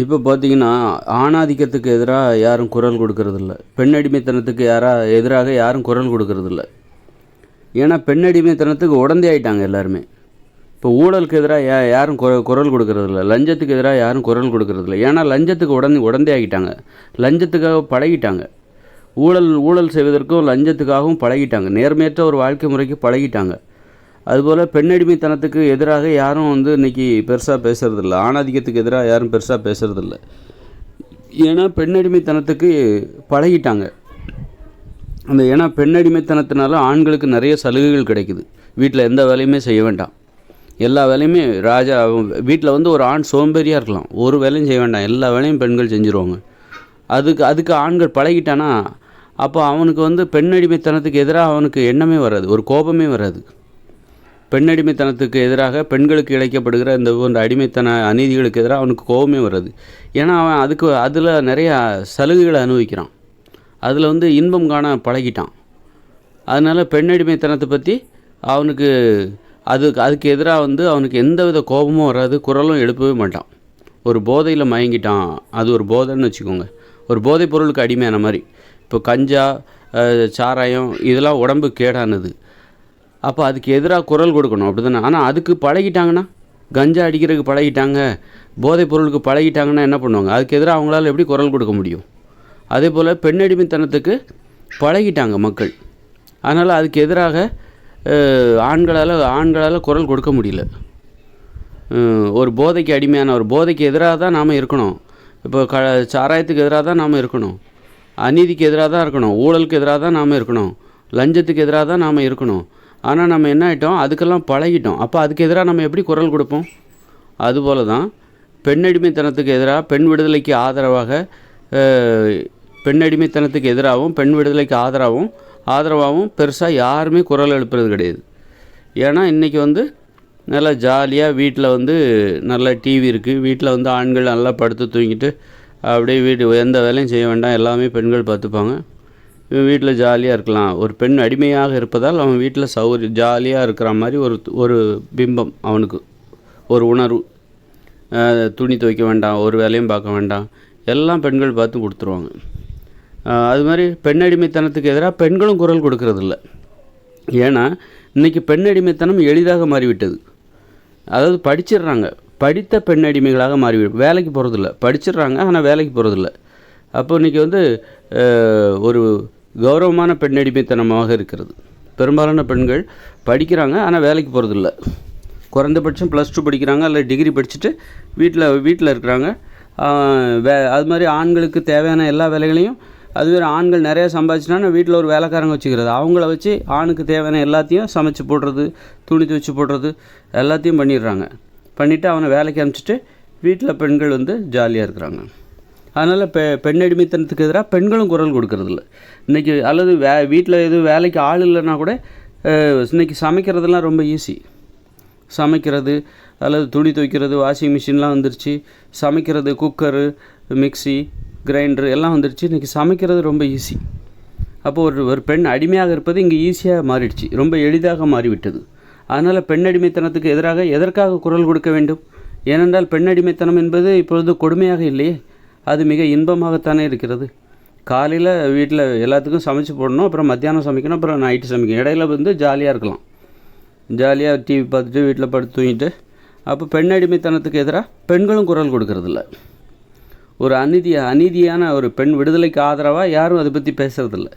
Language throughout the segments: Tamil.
இப்போ பார்த்தீங்கன்னா ஆணாதிக்கத்துக்கு எதிராக யாரும் குரல் கொடுக்கறதில்ல. பெண்ணடிமைத்தனத்துக்கு யாராக யாரா எதிராக யாரும் குரல் கொடுக்கறதில்ல. ஏன்னா பெண்ணடிமைத்தனத்துக்கு உடந்தே ஆயிட்டாங்க எல்லாருமே. இப்போ ஊழலுக்கு எதிராக யா யாரும் குரல் கொடுக்கறதில்ல. லஞ்சத்துக்கு எதிராக யாரும் குரல் கொடுக்கறதில்ல. ஏன்னா லஞ்சத்துக்கு உடனே உடந்தே ஆகிட்டாங்க. லஞ்சத்துக்காக பழகிட்டாங்க. ஊழல் ஊழல் செய்வதற்கும் லஞ்சத்துக்காகவும் பழகிட்டாங்க. நேர்மையற்ற ஒரு வாழ்க்கை முறைக்கு பழகிட்டாங்க. அதுபோல் பெண்ணடிமைத்தனத்துக்கு எதிராக யாரும் வந்து இன்றைக்கி பெருசாக பேசுகிறதில்ல ஆணாதிக்கத்துக்கு எதிராக யாரும் பெருசாக பேசுகிறதில்ல ஏன்னா பெண்ணடிமைத்தனத்துக்கு பழகிட்டாங்க. அந்த ஏன்னா பெண்ணடிமைத்தனத்தினால ஆண்களுக்கு நிறைய சலுகைகள் கிடைக்குது. வீட்டில் எந்த வேலையுமே செய்ய வேண்டாம். எல்லா வேலையுமே ராஜா வீட்டில் வந்து ஒரு ஆண் சோம்பேறியாக இருக்கலாம். ஒரு வேலையும் செய்ய வேண்டாம். எல்லா வேலையும் பெண்கள் செஞ்சுருவாங்க. அதுக்கு அதுக்கு ஆண்கள் பழகிட்டானா அப்போ அவனுக்கு வந்து பெண்ணடிமைத்தனத்துக்கு எதிராக அவனுக்கு எண்ணமே வராது. ஒரு கோபமே வராது. பெண்ணடிமைத்தனத்துக்கு எதிராக பெண்களுக்கு இழைக்கப்படுகிற இந்த போன்ற அடிமைத்தன அநீதிகளுக்கு எதிராக அவனுக்கு கோபமே வராது. ஏன்னா அவன் அதுக்கு அதில் நிறையா சலுகைகளை அனுபவிக்கிறான். அதில் வந்து இன்பம் காண பழகிட்டான். அதனால் பெண்ணடிமைத்தனத்தை பற்றி அவனுக்கு அதுக்கு அதுக்கு எதிராக வந்து அவனுக்கு எந்தவித கோபமும் வராது குரலும் எழுப்பவே மாட்டான். ஒரு போதையில் மயங்கிட்டான். அது ஒரு போதைன்னு வச்சுக்கோங்க. ஒரு போதைப் பொருளுக்கு அடிமையான மாதிரி. இப்போ கஞ்சா சாராயம் இதெல்லாம் உடம்பு கேடானது. அப்போ அதுக்கு எதிராக குரல் கொடுக்கணும். அப்படி தானே ஆனால் அதுக்கு பழகிட்டாங்கன்னா கஞ்சா அடிக்கிறதுக்கு பழகிட்டாங்க போதைப் பொருளுக்கு பழகிட்டாங்கன்னா என்ன பண்ணுவாங்க? அதுக்கு எதிராக அவங்களால எப்படி குரல் கொடுக்க முடியும்? அதே போல் பெண்ணடிமைத்தனத்துக்கு பழகிட்டாங்க மக்கள். அதனால் அதுக்கு எதிராக ஆண்களால் ஆண்களால் குரல் கொடுக்க முடியல. ஒரு போதைக்கு அடிமையான ஒரு போதைக்கு எதிராக தான் நாம் இருக்கணும். இப்போ க சாராயத்துக்கு எதிராக தான் நாம் இருக்கணும். அநீதிக்கு எதிராக தான் இருக்கணும். ஊழலுக்கு எதிராக தான் நாம் இருக்கணும். லஞ்சத்துக்கு எதிராக தான் நாம் இருக்கணும். ஆனால் நம்ம என்ன ஆகிட்டோம் அதுக்கெல்லாம் பழகிட்டோம். அப்போ அதுக்கு எதிராக நம்ம எப்படி குரல் கொடுப்போம்? அதுபோல தான் பெண்ணடிமைத்தனத்துக்கு எதிராக பெண் விடுதலைக்கு ஆதரவாக பெண்ணடிமைத்தனத்துக்கு எதிராகவும் பெண் விடுதலைக்கு ஆதரவாகவும் ஆதரவாகவும் பெருசாக யாருமே குரல் எழுப்புறது கிடையாது. ஏன்னா இன்றைக்கி வந்து நல்லா ஜாலியாக வீட்டில் வந்து நல்ல டிவி இருக்குது வீட்டில் வந்து ஆண்கள் நல்லா படுத்து தூங்கிட்டு அப்படியே வீடு எந்த வேலையும் செய்ய வேண்டாம். எல்லாமே பெண்கள் பார்த்துப்பாங்க. வீட்டில் ஜாலியாக இருக்கலாம். ஒரு பெண் அடிமையாக இருப்பதால் அவன் வீட்டில் சௌகரிய ஜாலியாக இருக்கிற மாதிரி ஒரு ஒரு பிம்பம் அவனுக்கு. ஒரு உணர்வு. துணி துவைக்க வேண்டாம் ஒரு வேலையும் பார்க்க வேண்டாம். எல்லாம் பெண்கள் பார்த்து கொடுத்துருவாங்க. அது மாதிரி பெண் அடிமைத்தனத்துக்கு எதிராக பெண்களும் குரல் கொடுக்கறதில்ல. ஏன்னா இன்றைக்கி பெண் அடிமைத்தனம் எளிதாக மாறிவிட்டது. அதாவது படிச்சிடுறாங்க. படித்த பெண் அடிமைகளாக மாறி வேலைக்கு போகிறதில்ல படிச்சிடுறாங்க ஆனால் வேலைக்கு போகிறதில்ல அப்போ இன்றைக்கி வந்து ஒரு கௌரவமான பெண் அடிமைத்தனமாக இருக்கிறது. பெரும்பாலான பெண்கள் படிக்கிறாங்க ஆனால் வேலைக்கு போகிறதில்ல குறைந்தபட்சம் ப்ளஸ் டூ படிக்கிறாங்க இல்லை டிகிரி படிச்சுட்டு வீட்டில் வீட்டில் இருக்கிறாங்க. வே அது மாதிரி ஆண்களுக்கு தேவையான எல்லா வேலைகளையும் அதுவே ஆண்கள் நிறைய சம்பாதிச்சுனா வீட்டில் ஒரு வேலைக்காரங்க வச்சுக்கிறது. அவங்கள வச்சு ஆணுக்கு தேவையான எல்லாத்தையும் சமைச்சு போடுறது துணி துவச்சி போடுறது எல்லாத்தையும் பண்ணிடுறாங்க. பண்ணிவிட்டு அவனை வேலைக்கு அனுப்பிச்சிட்டு வீட்டில் பெண்கள் வந்து ஜாலியாக இருக்கிறாங்க. அதனால் பெ பெண் அடிமைத்தனத்துக்கு எதிராக பெண்களும் குரல் கொடுக்கறதில்ல. இன்றைக்கி அல்லது வே வீட்டில் எதுவும் வேலைக்கு ஆள் இல்லைன்னா கூட இன்றைக்கி இன்னைக்கு சமைக்கிறதெல்லாம் ரொம்ப ஈஸி சமைக்கிறது அல்லது துணி துவைக்கிறது வாஷிங் மிஷின்லாம் வந்துருச்சு. சமைக்கிறது குக்கரு மிக்ஸி கிரைண்டரு எல்லாம் வந்துருச்சு. இன்றைக்கி சமைக்கிறது ரொம்ப ஈஸி அப்போ ஒரு ஒரு பெண் அடிமையாக இருப்பது இங்கே ஈஸியாக மாறிடுச்சு. ரொம்ப எளிதாக மாறிவிட்டது. அதனால் பெண் அடிமைத்தனத்துக்கு எதிராக எதற்காக குரல் கொடுக்க வேண்டும்? ஏனென்றால் பெண் அடிமைத்தனம் என்பது இப்பொழுது கொடுமையாக இல்லையே. அது மிக இன்பமாகத்தானே இருக்கிறது. காலையில் வீட்டில் எல்லாத்துக்கும் சமைச்சு போடணும் அப்புறம் மத்தியானம் சமைக்கணும் அப்புறம் நைட்டு சமைக்கணும். இடையில வந்து ஜாலியாக இருக்கலாம். ஜாலியாக டிவி பார்த்துட்டு வீட்டில் படுத்து தூங்கிட்டு அப்போ பெண் அடிமைத்தனத்துக்கு எதிராக பெண்களும் குரல் கொடுக்கறதில்ல. ஒரு அநீதி அநீதியான ஒரு பெண் விடுதலைக்கு ஆதரவாக யாரும் அதை பற்றி பேசுகிறதில்ல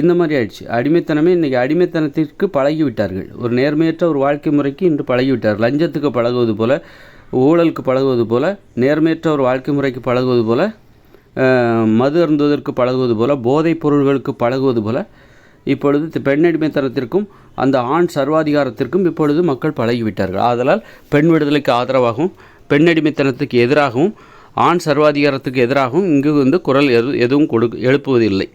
இந்த மாதிரி ஆயிடுச்சு. அடிமைத்தனமே இன்றைக்கி அடிமைத்தனத்திற்கு பழகிவிட்டார்கள். ஒரு நேர்மையற்ற ஒரு வாழ்க்கை முறைக்கு இன்று பழகிவிட்டார் லஞ்சத்துக்கு பழகுவது போல் ஊழலுக்கு பழகுவது போல் நேர்மையற்ற ஒரு வாழ்க்கை முறைக்கு பழகுவது போல் மது அருந்துவதற்கு பழகுவது போல போதைப் பொருள்களுக்கு பழகுவது போல் இப்பொழுது பெண்ணடிமைத்தனத்திற்கும் அந்த ஆண் சர்வாதிகாரத்திற்கும் இப்பொழுது மக்கள் பழகிவிட்டார்கள். ஆதலால் பெண் விடுதலைக்கு ஆதரவாகவும் பெண்ணடிமைத்தனத்துக்கு எதிராகவும் ஆண் சர்வாதிகாரத்துக்கு எதிராகவும் இங்கு வந்து குரல் எது எதுவும் கொடு எழுப்புவதில்லை.